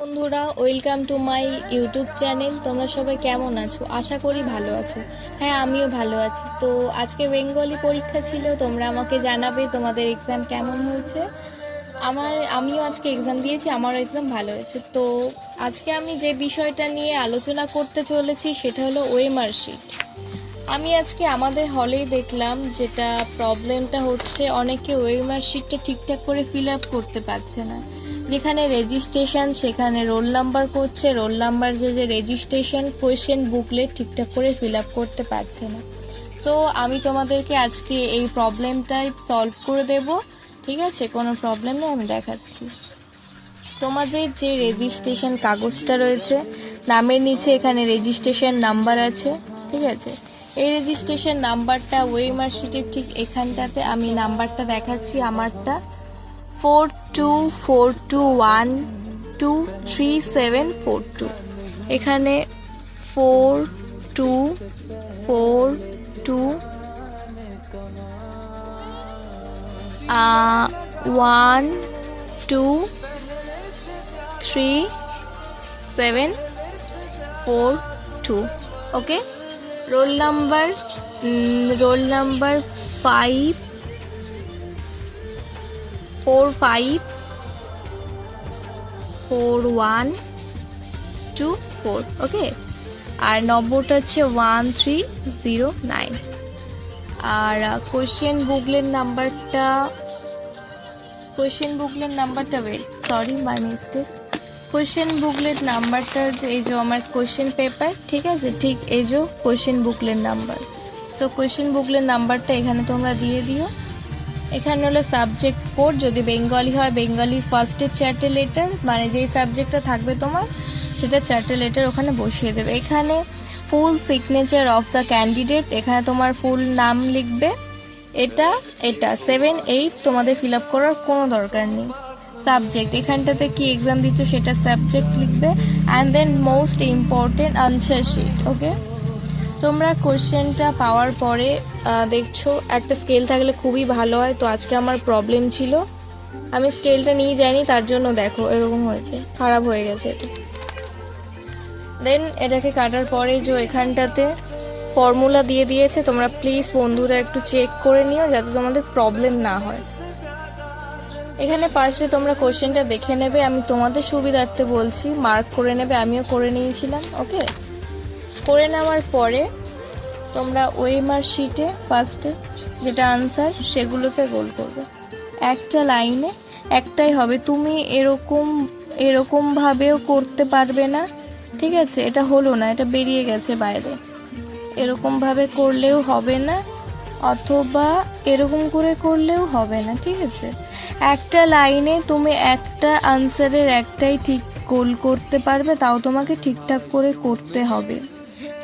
বন্ধুরা welcome to my YouTube channel তোমরা সবাই কেমন আছো? আশা করি ভালো আছো। হ্যাঁ আমিও ভালো আছি। তো আজকে বেঙ্গলি পরীক্ষা ছিল, তোমরা আমাকে জানাবে তোমাদের এক্সাম কেমন হয়েছে। আমার, আমিও আজকে এক্সাম দিয়েছি, আমারও এক্সাম ভালো হয়েছে। তো আজকে আমি যে বিষয়টা নিয়ে আলোচনা করতে চলেছি, সেটা হলো ওয়েমার শিট। আমি আজকে আমাদের হলেই দেখলাম যেটা প্রবলেমটা হচ্ছে অনেকে ওয়েমার শিটটা ঠিকঠাক করে ফিল আপ করতে পারছে না। যেখানে রেজিস্ট্রেশন সেখানে রোল নাম্বার করছে রোল নাম্বার যে যে রেজিস্ট্রেশন কোয়েশ্চেন বুকলেট ঠিকঠাক করে ফিল আপ করতে পারছে না। তো আমি তোমাদেরকে আজকে এই প্রবলেমটাই সলভ করে দেব, ঠিক আছে? কোনো প্রবলেম নেই, আমি দেখাচ্ছি। তোমাদের যে রেজিস্ট্রেশন কাগজটা রয়েছে, নামের নিচে এখানে রেজিস্ট্রেশন নাম্বার আছে, ঠিক আছে? এই রেজিস্ট্রেশন নাম্বারটা ওয়েমার শিটের ঠিক এখানটাতে আমি নাম্বারটা দেখাচ্ছি আমারটা। Four two four two one two three seven four two এখানে four two four two one two three seven four two okay roll number roll number five four five four one two four okay আর নম্বরটা হচ্ছে one three zero nine আর question বুকলের নাম্বারটা question booklet নাম্বারটা wait sorry my mistake question booklet নাম্বারটা যে এই যে আমার কোশ্চেন পেপার ঠিক আছে? ঠিক এই যে কোশ্চেন বুকলেট নাম্বার তো কোশ্চেন বুকলেট নাম্বারটা এখানে তোমরা দিয়ে দিও। এখানে হলো সাবজেক্ট কোড যদি বেঙ্গলি হয় বেঙ্গলি ফার্স্টের চারটে লেটার মানে যেই সাবজেক্টটা থাকবে তোমার, সেটা চারটে লেটার ওখানে বসিয়ে দেবে। এখানে full signature of the candidate এখানে তোমার ফুল নাম লিখবে। এটা এটা সেভেন এইট তোমাদের ফিল আপ করার কোনো দরকার নেই। সাবজেক্ট। এখানটাতে কি এক্সাম দিচ্ছ সেটা সাবজেক্ট লিখবে and then most important answer sheet okay তোমরা কোশ্চেনটা পাওয়ার পরে দেখছ, একটা স্কেল থাকলে খুবই ভালো হয়। তো আজকে আমার প্রবলেম ছিল। আমি স্কেলটা নিয়ে যাইনি, তার জন্য দেখো, এরকম হয়েছে। খারাপ হয়ে গেছে এটা। দেন এটাকে কাটার পরে যে এখানটাতে ফর্মুলা দিয়ে দিয়েছে, তোমরা প্লিজ বন্ধুরা একটু চেক করে নিও, যাতে তোমাদের প্রবলেম না হয়। এখানে ফার্স্টে তোমরা কোশ্চেনটা দেখে নেবে, আমি তোমাদের সুবিধার্থে বলছি মার্ক করে নেবে, আমিও করে নিয়েছিলাম ওকে করে নেওয়ার পরে তোমরা ওয়েমার শিটে ফার্স্টে যেটা আনসার সেগুলোতে গোল করবে। একটা লাইনে একটাই হবে, তুমি এরকম এরকম ভাবেও করতে পারবে না, ঠিক আছে? এটা হলো না, এটা বেরিয়ে গেছে বাইরে। এরকম ভাবে করলেও হবে না অথবা এরকম করে করলেও হবে না, ঠিক আছে? একটা লাইনে তুমি একটা আনসারের একটাই ঠিক গোল করতে পারবে, তাও তোমাকে ঠিকঠাক করে করতে হবে।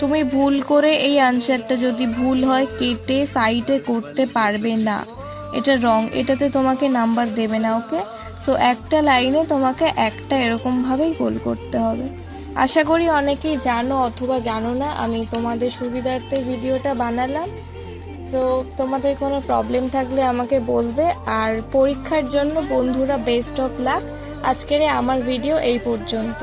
তুমি ভুল করে এই আনসারটা যদি ভুল হয়, কেটে সাইডে করতে পারবে না। এটা রং এটাতে তোমাকে নাম্বার দেবে না ওকে তো একটা লাইনে তোমাকে একটা এরকম ভাবেই গোল করতে হবে। আশা করি অনেকেই জানো অথবা জানো না, আমি তোমাদের সুবিধার্থে ভিডিওটা বানালাম। তো তোমাদের কোনো প্রবলেম থাকলে আমাকে বলবে। আর পরীক্ষার জন্য বন্ধুরা বেস্ট অফ লাক আজকের আমার ভিডিও এই পর্যন্ত